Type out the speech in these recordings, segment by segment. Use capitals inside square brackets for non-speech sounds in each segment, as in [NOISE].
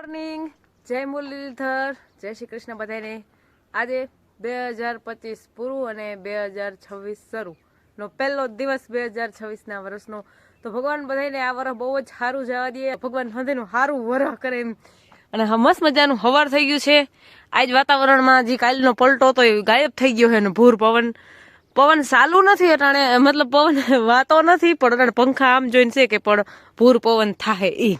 Morning જય મુરલીધર. જય શ્રી કૃષ્ણ બધાને આજે બે હજાર પચીસ પૂરું અને બે હજાર છવ્વીસ શરૂનો પહેલો દિવસ બે હજાર છવ્વીસના વર્ષનો. તો ભગવાન બધાને આ વર્ષ બહુ જ સારું જવા દે ભગવાન બધાનું સારું વરહ કરે એમ. અને મસ્ત મજાનું હવાર થઈ ગયું છે. આજ વાતાવરણમાં જે કાલનો પલટો હતો એ ગાયબ થઈ ગયો છે અને ભૂર પવન. પવન ચાલુ નથી અટાણે, મતલબ પવન વાતો નથી, પણ પંખા આમ જોઈને છે કે પણ ભૂર પવન થાય ઈ.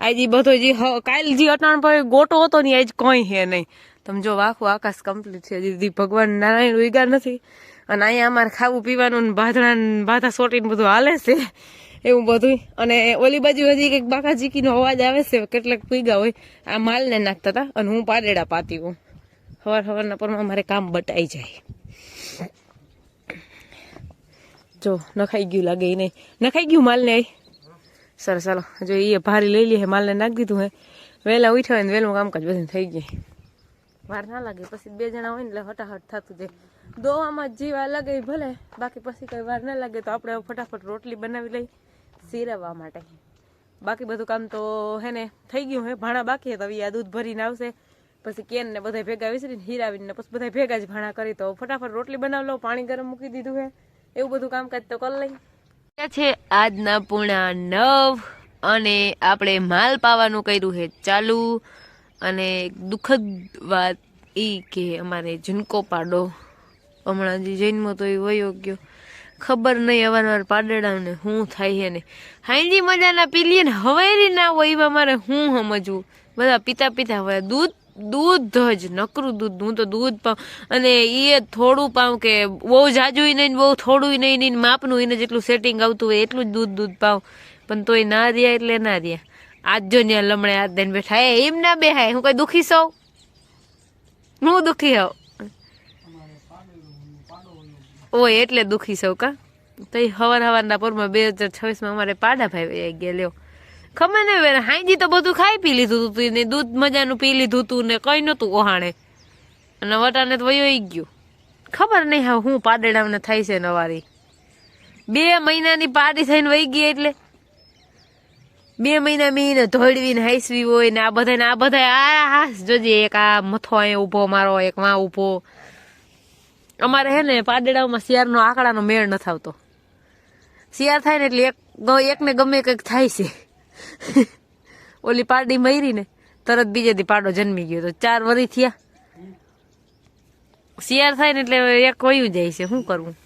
આજ બધો જે કાલ જે અટાણ પર ગોટો હતો ને આજ કોઈ હે નહીં. તમે જો આખું આકાશ કમ્પ્લીટ છે. દીદી ભગવાન નારાયણ ઉગા નથી. અને અહીંયા અમારે ખાવું પીવાનું બાધણા બાધા સોટીને બધું હાલે છે. એવું બધું અને ઓલી બાજુ હજી કંઈક બાકાજીકીનો અવાજ આવે છે, કેટલાક પીગા હોય. આ માલને નાખતા હતા અને હું પારેડા પાતી હું સવાર સવારના પરમાં મારે કામ બટાઈ જાય. જો, નખાઈ ગયું લાગે એ નહીં. નખાઈ ગયું માલને આઈ સરસ ચાલો. જો એ ભારી લઈ લે માલને નાખી દીધું હે. વહેલા ઉઠ્યા હોય ને વહેલું કામકાજ બધું થઈ જાય વાર ના લાગે, પછી બે જણા હોય ને એટલે હટાહટ થતું જાય. દોવામાં જીવા લાગે ભલે, બાકી પછી કઈ વાર ના લાગે તો આપણે ફટાફટ રોટલી બનાવી લઈ સિરવવા માટે. બાકી બધું કામ તો હે ને, થઈ ગયું હે, ભાણા બાકી તો આ દૂધ ભરીને આવશે. પછી કેન ને બધા ભેગા વિસરીને હીરાવીને પછી બધા ભેગા જ ભાણા કરી, તો ફટાફટ રોટલી બનાવી લો, પાણી ગરમ મૂકી દીધું હે. એવું બધું કામકાજ તો કરી લઈ. છે આજના પૂણા નવ અને આપણે માલ પાવાનું કર્યું છે ચાલુ. અને દુઃખદ વાત એ કે અમારે ઝુનકો પાડો. હમણાં જે જન્મો તો એ વયો ગયો. ખબર નહીં અવારનવાર પાડેડાને શું થાય છે ને. હાઈજી મજાના પી લઈએ ને હવેરી ના હોય એમાં મારે હું સમજવું? બધા પિતા પીતા હવે દૂધ દૂધ જ, નકરું દૂધ, હું તો દૂધ પાઉં. અને એ થોડું પાઉં કે બહુ જાજુય નહીં બહુ થોડું નહીં નહીં માપનું એને જેટલું સેટિંગ આવતું હોય એટલું જ દૂધ દૂધ પાઉં. પણ તોય ના રહ્યા એટલે ના રહ્યા. આજ જો ત્યાં લમણે હાથ દઈને બેઠા. એ એમ ના બેહાય. હું કઈ દુખી સૌ? હું દુખી હોઉં? ઓય, એટલે દુખી સૌ કા? તો હવાર હવારના પરમાં બે હજાર છવ્વીસમાં અમારે પાડા ભાઈ ગયા, લ્યો. ખબર ને વેર હાઈજી તો બધું ખાઈ પી લીધું તું ને દૂધ મજાનું પી લીધું હતું ને કઈ નતું ઓહાણે. અને વટાને તો વયો ગયું. ખબર નહીં હા હું પાડેડામને થાય છે નવારી બે મહિનાની પાડી થઈને વહી ગઈ એટલે. બે મહિના મીને ધોળવીને હાઈસવી હોય ને આ બધા ને આ બધા આ હાસ જોજે, એક આ મથો અહીંયા ઊભો, મારો એક માં ઊભો. અમારે હે ને પાડેડામાં શિયાળનો આંકડાનો મેળ નથી આવતો શિયાળ થાય ને એટલે એક એકને ગમે કંઈક થાય છે. [LAUGHS] ઓલી પારડી મરી ને તરત બીજે દી પાડો જન્મી ગયો તો ચાર વરી થયા. શિયાર થાય ને એટલે એક વયું જાય છે, શું કરવું?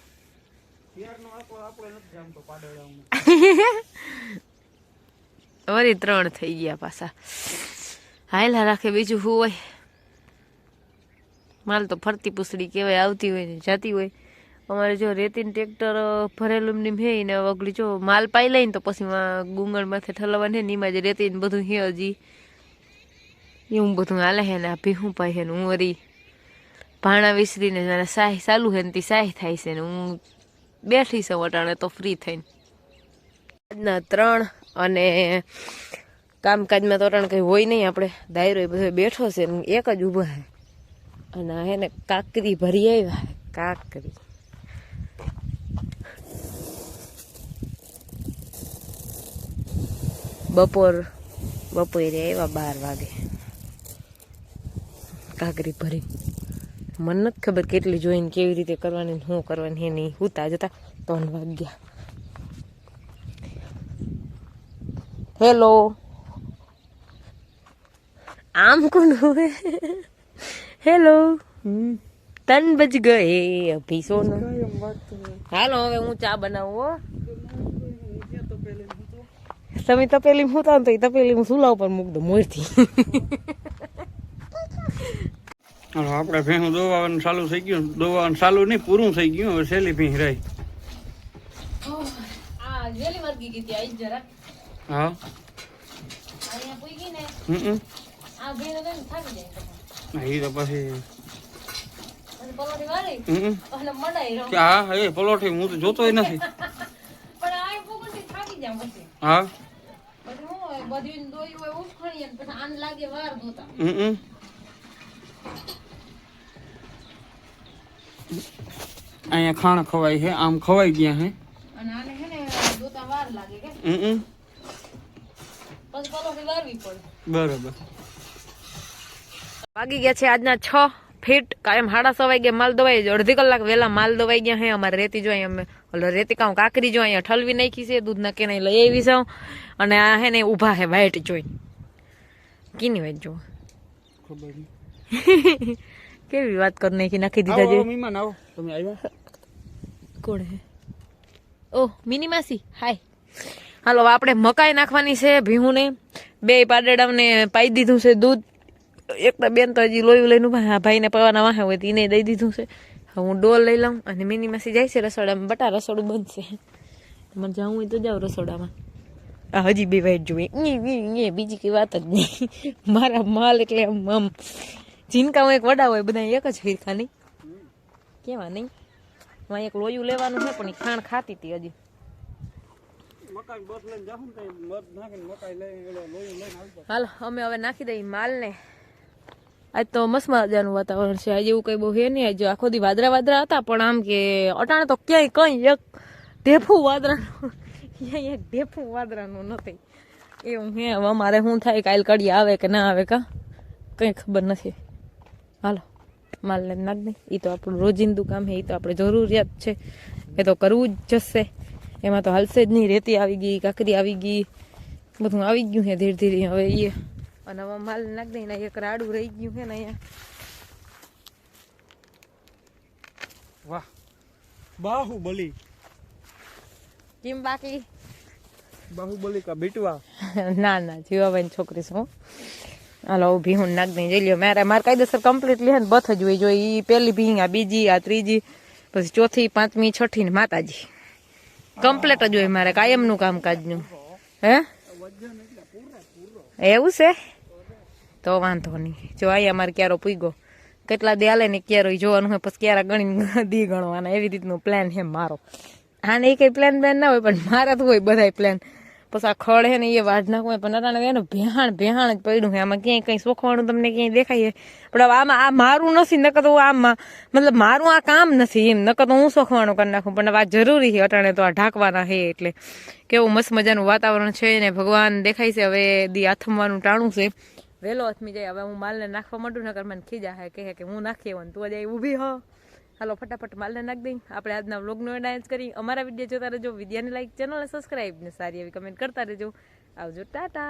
[LAUGHS] વરી ત્રણ થઈ ગયા પાછા. હાયલા રાખે બીજું શું હોય? માલ તો ફરતી પૂછડી કહેવાય, આવતી હોય ને જતી હોય. અમારે જો રેતીન ટ્રેક્ટર ભરેલું ને હે ને વગલી જો માલ પાઈ લઈને તો પછી ગુંગળ માથે ઠલવવાનું હે ને એમાં જે રેતી ને બધું હે હજી. એવું બધું હાલે હે ને આ ભીહું પાય હે ને હું વરી ભાણા વિસરીને જરા સાહ ચાલુ હે ને તે સાહ થાય છે ને હું બેઠી છું અટાણે તો ફ્રી થઈને. આજના ત્રણ અને કામકાજમાં તો અટાણે કંઈ હોય નહીં આપણે. દાયરો એ બધો બેઠો છે એક જ ઊભો હે. અને આ હે ને કાકરી ભરી આવ્યા કાકરી. બપોર બપોરે આવ્યા બાર વાગે. કાકરી ભરી. મને નથી ખબર કેટલી જોઈને કેવી રીતે કરવાની શું કરવાની એ નહીં હુતા જતા ત્રણ વાગ્યા. હેલો. આમ કોણ હોય? હેલો. તન બજ ગયે અભી સોનો. હાલો હવે હું ચા બનાવું હો. તમે તપેલી ને તો એ તપેલી હું સુલા ઉપર મૂક દઉં મોરથી. હાલો આપણે ભેહું દોવાનું ચાલુ થઈ ગયું. દોવાનું ચાલુ નહીં પૂરું થઈ ગયું. હવે છેલ્લી ભીહ રહી. આ વેલી વર્ગી ગઈ હતી આઈ જરા હા અહીંયા પૂગી ને હમ આ તો થાકી જાય એ તો પછી અને પલોઠી વાળી હમ અને મડાઈ રહો કે હા એ પલોઠી હું તો જોતોય નથી હા? પછી હું હોય બધી દોઈ હોય ઉફાણી અને પછી આન લાગે વાર ધોતા હમ. અહીંયા ખાણ ખવાય છે આમ ખવાઈ ગયા છે અને આને હે બરાબર ધોતા વાર લાગે કે. હમ. પછી પલોઠી વારવી પડે. બરોબર. વાગી ગયા છે આજના છ. ફીટ. કાયમ હાડા સવાઈ ગયા માલ દવાઈ ગયો. અડધી કલાક વહેલા માલ દવાઈ ગયા હે. અમારે રેતી જો અહીંયા અમે રેતી કાઉ કાકરી જો અહીંયા ઠલવી નાખી છે. દૂધ નાખી નહીં લઈ આવી જાઉં અને આ હે ને ઊભા હે વાઈટ જોઈ. કીની વાઈટ જો [LAUGHS] કેવી વાત કરી નાખી નાખી દીધા જે આવો, આવો. તમે આવ્યા? કોણ હે? ઓહ મિની માસી. હાય. હાલો આપણે મકાઈ નાખવાની છે ભીહુને. બે પાડેડાને પાઈ દીધું છે દૂધ. એક તો બેન તો હજી લોયું લઈને ઊભા. ભાઈને પવાના વાહે હોય તો એને દઈ દીધું છે. હવે હું ડોલ લઈ લઉં અને મિની માસી જાય છે રસોડામાં. બટા રસોડું બનશે મને જાઉં હોય તો જાઉં રસોડામાં. આ હજી બે વાઈટ જોઈએ બીજી કઈ વાત જ નહીં. મારા માલ એટલે આમ આમ. જીનકા હું એક વડા હોય બધા એક જ ફીરખા નહીં. કેવા નહીં? માં એક લોયું લેવાનું છે પણ એ ખાણ ખાતી હતી હજી. ને જાવ હાલ અમે હવે નાખી દઈએ માલને. આજ તો મસ્ત મજાનું વાતાવરણ છે. આજે એવું કઈ બહુ હે નહીં. આજે આખો દી વાદળા વાદરા હતા, પણ આમ કે અટાણે તો ક્યાંય કઈ એક ઢેફું વાદરાનું ક્યાંય એક ઢેફું વાદરાનું નથી એવું હે. હવે અમારે શું થાય? કાલ કડી આવે કે ના આવે કા? કઈ ખબર નથી. હાલો. માલ માલને નાખ નહીં એ તો આપણું રોજિંદુ કામ છે એ તો આપણે જરૂરિયાત છે. એ તો કરવું જ જશે. એમાં તો હાલશે જ નહીં. રેતી આવી ગઈ કાકરી આવી ગઈ. બધું આવી ગયું છે ધીરે ધીરે. હવે એ અને હવે માલ નાખ દઈને એક રાડું રહી ગયું છે ને અહીંયા. વાહ. બાહુબલી. કેમ બાકી? બાહુબલી કા બીટવા? ના ના જીવાભાઈ છોકરી છું હું. હાલો ઊભી હું નાખ દઈ જઈ લ્યો. મારે મારે કાયદેસર કમ્પ્લીટલી હે ને બથ જ હોય. જો એ પહેલી ભીંગ આ બીજી આ ત્રીજી પછી ચોથી પાંચમી છઠ્ઠી ને માતાજી. કમ્પ્લીટ જ હોય મારે કાયમનું કામકાજનું. હે? એવું છે? તો વાંધો નહીં. જો અહીંયા મારે ક્યારો પૂગ્યો. કેટલા દે આલે ને ક્યારો જોવાનું હોય, પછી ક્યારા ગણીને [LAUGHS] દી ગણવાના. એવી રીતનો પ્લાન છે મારો. આને એ કઈ પ્લાન બ્લાન ના હોય, પણ મારા તો હોય બધાય પ્લાન પછી આ ખડ ને એ વાઢ નાખવું પણ અટાણે એનું ભેહાણ ભેહાણ જ પડ્યું છે. આમાં ક્યાંય કઈ શોખવાનું તમને ક્યાંય દેખાય પણ હવે આમાં આ મારું નથી, નકર તો આમાં, મતલબ મારું આ કામ નથી એમ, નકર તો હું શોખવાનું કરી નાખું. પણ આ જરૂરી છે અટાણે તો આ ઢાંકવાના છે એટલે. કેવું મસ્ત મજાનું વાતાવરણ છે ને ભગવાન દેખાય છે, હવે દી આથમવાનું ટાણું છે. વહેલો હાથમી જાય. હવે હું માલને નાખવા માંડું, નકર મને ખીજા હે, કહે કે હું નાખી ને તું જાય ઊભી હો. હાલો, ફટાફટ માલને નાખ દઈ. આપણે આજના વ્લોગનો ડાન્સ કરી. અમારા વીડિયો જોતા રહેજો. વિદ્યાને લાઈક ચેનલને સબસ્ક્રાઈબ ને સારી એવી કમેન્ટ કરતા રહેજો. આવજો, ટાટા.